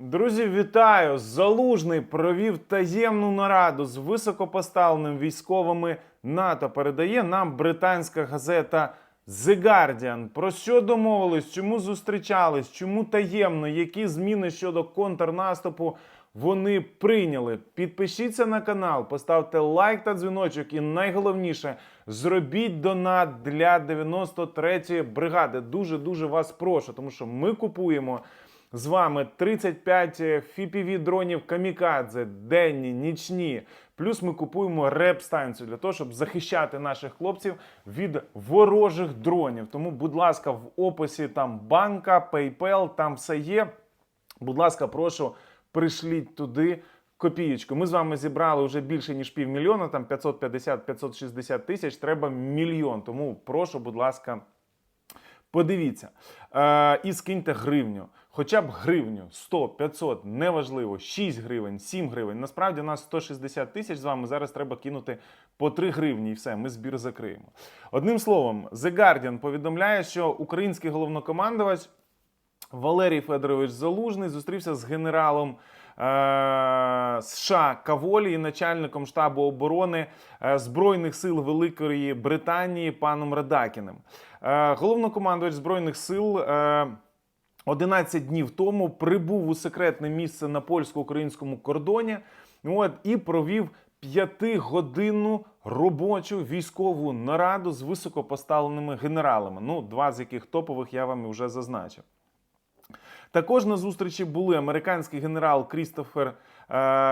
Друзі, вітаю! Залужний провів таємну нараду з високопоставленими військовими НАТО. Передає нам британська газета The Guardian. Про що домовились, чому зустрічались, чому таємно, які зміни щодо контрнаступу вони прийняли. Підпишіться на канал, поставте лайк та дзвіночок, і найголовніше зробіть донат для 93-ї бригади. Дуже дуже вас прошу, тому що ми купуємо з вами 35 fpv дронів камікадзе, денні, нічні. Плюс ми купуємо реп-станцію для того, щоб захищати наших хлопців від ворожих дронів. Тому, будь ласка, в описі там банка, PayPal, там все є. Будь ласка, прошу, пришліть туди копієчку. Ми з вами зібрали вже більше ніж півмільйона, там 550-560 тисяч. Треба мільйон. Тому прошу, будь ласка, подивіться. Е, і скиньте гривню. Хоча б гривню 100, 500, неважливо, 6 гривень, 7 гривень. Насправді у нас 160 тисяч з вами. Зараз треба кинути по 3 гривні і все, ми збір закриємо. Одним словом, The Guardian повідомляє, що український головнокомандувач Валерій Федорович Залужний зустрівся з генералом е, США Каволі і начальником штабу оборони е, Збройних сил Великої Британії паном Радакіним. Е, головнокомандувач Збройних сил. Е, 11 днів тому прибув у секретне місце на польсько-українському кордоні от, і провів п'ятигодинну робочу військову нараду з високопоставленими генералами. Ну, два з яких топових я вам вже зазначив. Також на зустрічі були американський генерал Крістофер е,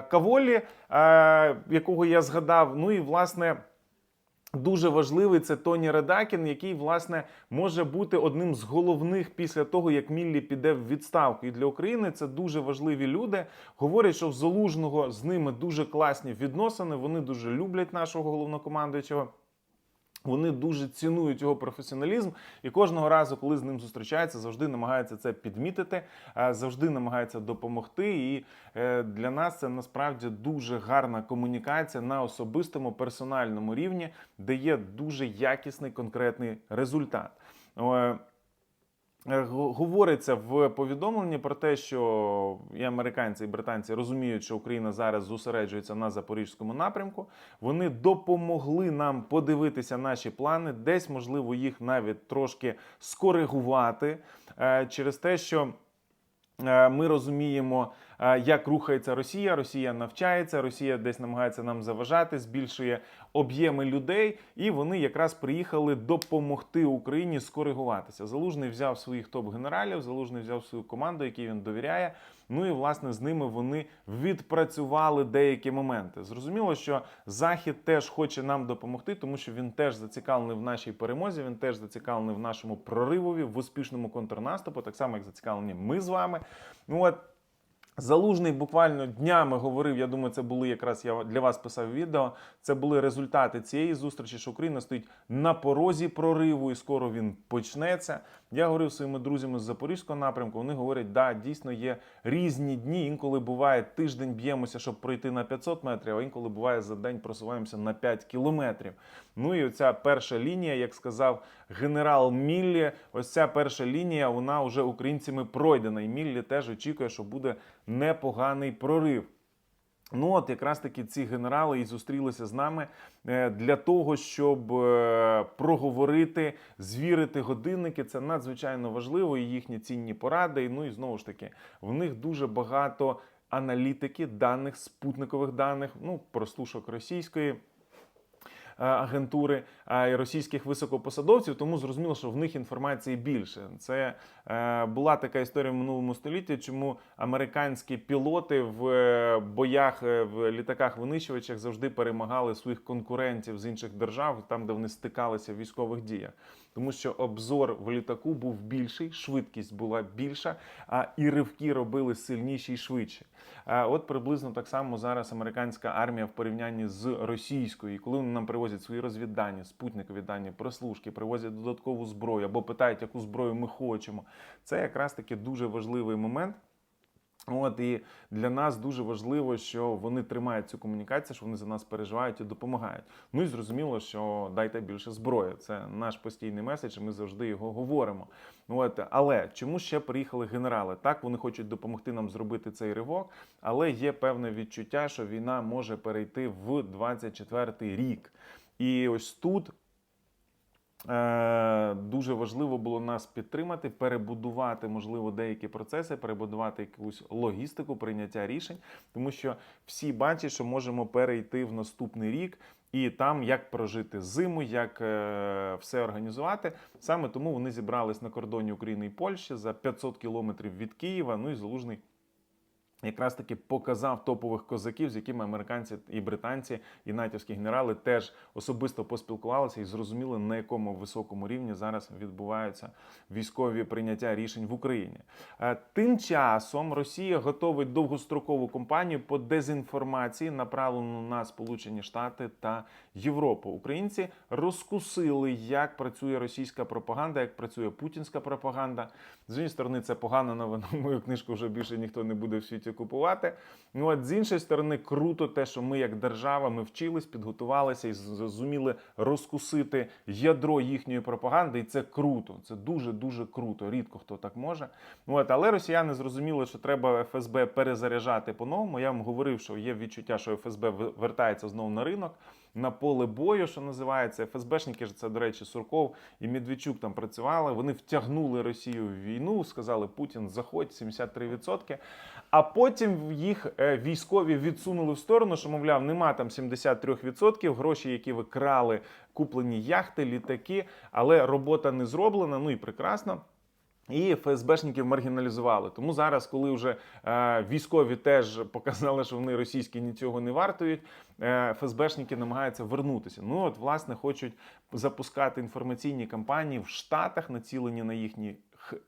Каволі, е, якого я згадав. Ну і власне. Дуже важливий це Тоні Редакін, який власне може бути одним з головних після того, як Міллі піде в відставку. І для України це дуже важливі люди. Говорять, що в залужного з ними дуже класні відносини. Вони дуже люблять нашого головнокомандуючого. Вони дуже цінують його професіоналізм, і кожного разу, коли з ним зустрічаються, завжди намагаються це підмітити, е, завжди намагаються допомогти. І е, для нас це насправді дуже гарна комунікація на особистому персональному рівні, де є дуже якісний конкретний результат. Е, го- Говориться в повідомленні про те, що і американці, і британці розуміють, що Україна зараз зосереджується на запорізькому напрямку. Вони допомогли нам подивитися наші плани, десь можливо їх навіть трошки скоригувати е, через те, що. Е, Ми розуміємо, е, як рухається Росія. Росія навчається, Росія десь намагається нам заважати, збільшує об'єми людей, і вони якраз приїхали допомогти Україні скоригуватися. Залужний взяв своїх топ-генералів, залужний взяв свою команду, якій він довіряє. Ну і власне з ними вони відпрацювали деякі моменти. Зрозуміло, що Захід теж хоче нам допомогти, тому що він теж зацікавлений в нашій перемозі. Він теж зацікавлений в нашому проривові, в успішному контрнаступу, так само як зацікавлені ми з вами. Ну от Залужний буквально днями говорив. Я думаю, це були якраз я для вас писав відео. Це були результати цієї зустрічі, що Україна стоїть на порозі прориву, і скоро він почнеться. Я говорив своїми друзями з запорізького напрямку. Вони говорять, да, дійсно є різні дні. Інколи буває тиждень б'ємося, щоб пройти на 500 метрів, а інколи буває за день просуваємося на 5 кілометрів. Ну і оця перша лінія, як сказав генерал Міллі, ось ця перша лінія, вона вже українцями пройдена. І Міллі теж очікує, що буде непоганий прорив. Ну, от якраз таки ці генерали і зустрілися з нами е, для того, щоб е, проговорити, звірити годинники. Це надзвичайно важливо, і їхні цінні поради. Ну і знову ж таки, в них дуже багато аналітики, даних, спутникових даних, ну, прослушок російської. Е, Агентури і російських високопосадовців, тому зрозуміло, що в них інформації більше. Це е, була така історія в минулому столітті, чому американські пілоти в е, боях в літаках-винищувачах завжди перемагали своїх конкурентів з інших держав, там де вони стикалися в військових діях. Тому що обзор в літаку був більший, швидкість була більша, а і ривки робили сильніші і швидше. От приблизно так само зараз американська армія в порівнянні з російською, і коли вони нам привозять свої розвіддані, спутникові дані, прослушки, привозять додаткову зброю або питають, яку зброю ми хочемо. Це якраз таки дуже важливий момент. От і для нас дуже важливо, що вони тримають цю комунікацію, що вони за нас переживають і допомагають. Ну і зрозуміло, що дайте більше зброї. Це наш постійний меседж. Ми завжди його говоримо. От але чому ще приїхали генерали? Так вони хочуть допомогти нам зробити цей ривок, але є певне відчуття, що війна може перейти в 24-й рік. І ось тут Дуже важливо було нас підтримати, перебудувати, можливо, деякі процеси, перебудувати якусь логістику прийняття рішень, тому що всі бачать, що можемо перейти в наступний рік. І там як прожити зиму, як е, все організувати. Саме тому вони зібрались на кордоні України і Польщі за 500 кілометрів від Києва. Ну і залужний якраз таки показав топових козаків, з якими американці і британці і натівські генерали теж особисто поспілкувалися і зрозуміли, на якому високому рівні зараз відбуваються військові прийняття рішень в Україні. Е, Тим часом Росія готовить довгострокову кампанію по дезінформації, направлену на Сполучені Штати та Європу. Українці розкусили, як працює російська пропаганда, як працює путінська пропаганда. З однієї сторони, це погана новина. Мою книжку вже більше ніхто не буде в світі купувати. Ну от з іншої сторони, круто те, що ми, як держава, ми вчились, підготувалися і зуміли розкусити ядро їхньої пропаганди. І це круто. Це дуже дуже круто. Рідко хто так може. От, але росіяни зрозуміли, що треба ФСБ перезаряджати по-новому. Я вам говорив, що є відчуття, що ФСБ вертається знову на ринок. На поле бою, що називається, ФСБшники ж це, до речі, Сурков і Медведчук там працювали. Вони втягнули Росію в війну, сказали Путін, заходь 73%. А потім їх е, військові відсунули в сторону, що мовляв, нема там 73%, гроші, які ви крали, куплені яхти, літаки, але робота не зроблена. Ну і прекрасно. І ФСБшників маргіналізували. Тому зараз, коли вже е, військові теж показали, що вони російські нічого не вартують, е, ФСБшники намагаються вернутися. Ну от, власне, хочуть запускати інформаційні кампанії в Штатах, націлені на їхні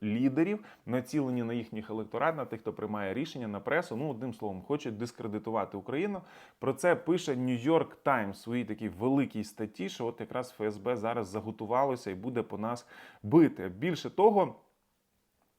лідерів, націлені на їхніх електорат, на тих, хто приймає рішення на пресу. Ну, одним словом, хочуть дискредитувати Україну. Про це пише Нью-Йорк Таймс в своїй такій великій статті, що от якраз ФСБ зараз заготувалося і буде по нас бити. Більше того.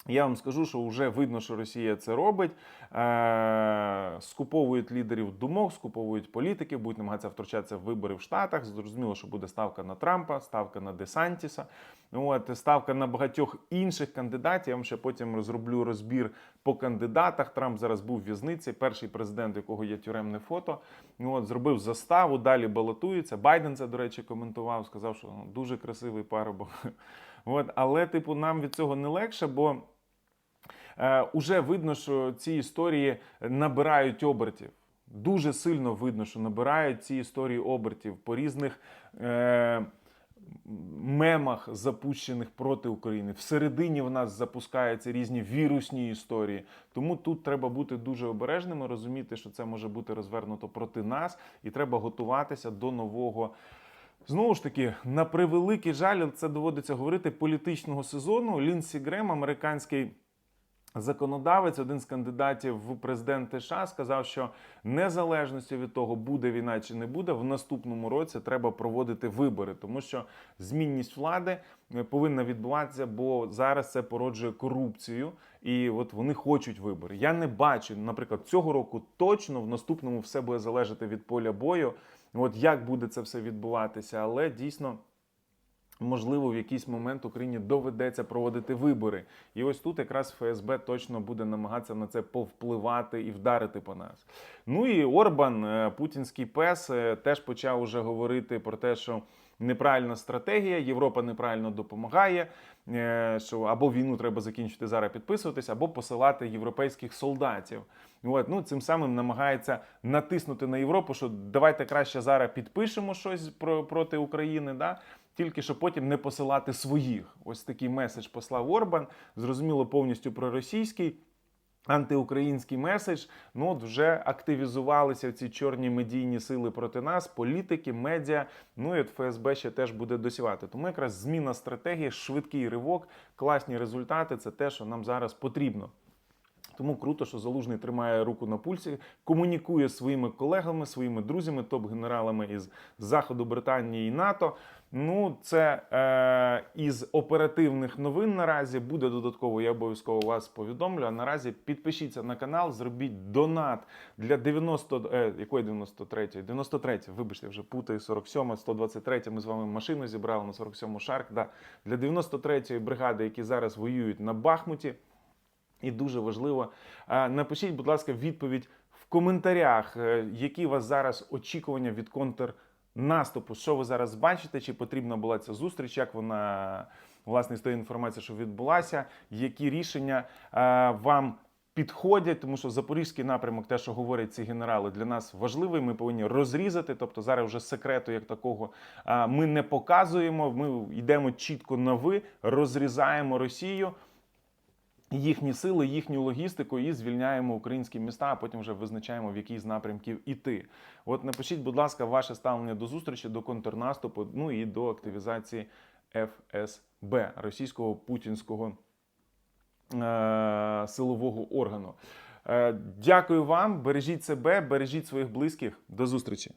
Я вам скажу, що вже видно, що Росія це робить. Е, скуповують лідерів думок, скуповують політики, будуть намагатися втручатися в вибори в Штатах. Зрозуміло, що буде ставка на Трампа, ставка на Десантіса. От ставка на багатьох інших кандидатів. Я вам ще потім розроблю розбір по кандидатах. Трамп зараз був в в'язниці. Перший президент, якого є тюремне фото. От зробив заставу. Далі балотується. Байден це, до речі, коментував. Сказав, що ну, дуже красивий парубок. От, але, типу, нам від цього не легше, бо. Е, уже видно, що ці історії набирають обертів. Дуже сильно видно, що набирають ці історії обертів по різних е, мемах, запущених проти України. Всередині в нас запускаються різні вірусні історії. Тому тут треба бути дуже обережними, розуміти, що це може бути розвернуто проти нас, і треба готуватися до нового. Знову ж таки, на превеликий жаль, це доводиться говорити політичного сезону. Лінсі Грем, американський. Законодавець, один з кандидатів в президенти США, сказав, що незалежності від того, буде війна чи не буде, в наступному році треба проводити вибори, тому що змінність влади е, повинна відбуватися, бо зараз це породжує корупцію, і от вони хочуть вибори. Я не бачу, наприклад, цього року точно в наступному все буде залежати від поля бою. От як буде це все відбуватися, але дійсно. Можливо, в якийсь момент Україні доведеться проводити вибори, і ось тут якраз ФСБ точно буде намагатися на це повпливати і вдарити по нас. Ну і Орбан, е, путінський пес, е, теж почав уже говорити про те, що неправильна стратегія, Європа неправильно допомагає. Е, що або війну треба закінчити зараз, підписуватись, або посилати європейських солдатів. От, ну цим самим намагається натиснути на Європу, що давайте краще зараз підпишемо щось про проти України. Да? Тільки щоб потім не посилати своїх. Ось такий меседж послав Орбан. Зрозуміло, повністю проросійський. Антиукраїнський меседж, ну от вже активізувалися ці чорні медійні сили проти нас, політики, медіа. Ну і от ФСБ ще теж буде досівати. Тому якраз зміна стратегії, швидкий ривок, класні результати це те, що нам зараз потрібно. Тому круто, що залужний тримає руку на пульсі, комунікує своїми колегами, своїми друзями, топ-генералами із Заходу Британії і НАТО. Ну, це е, із оперативних новин наразі буде додатково. Я обов'язково вас повідомлю. А наразі підпишіться на канал, зробіть донат для 90, е, якої 93 93 вибачте, вже путаю 47 123 Ми з вами машину зібрали на 47-му шарк. Да. Для 93-ї бригади, які зараз воюють на Бахмуті. І дуже важливо, е, напишіть, будь ласка, відповідь в коментарях, е, які у вас зараз очікування від контрнаступу. Що ви зараз бачите? Чи потрібна була ця зустріч? Як вона власне з тої інформації, що відбулася? Які рішення е, вам? Підходять, тому що запорізький напрямок, те, що говорять ці генерали, для нас важливий. Ми повинні розрізати. Тобто зараз вже секрету як такого ми не показуємо. Ми йдемо чітко на ви, розрізаємо Росію їхні сили, їхню логістику і звільняємо українські міста, а потім вже визначаємо, в який з напрямків іти. От напишіть, будь ласка, ваше ставлення до зустрічі, до контрнаступу, ну і до активізації ФСБ російського путінського е- силового органу. Е, дякую вам, бережіть себе, бережіть своїх близьких. До зустрічі.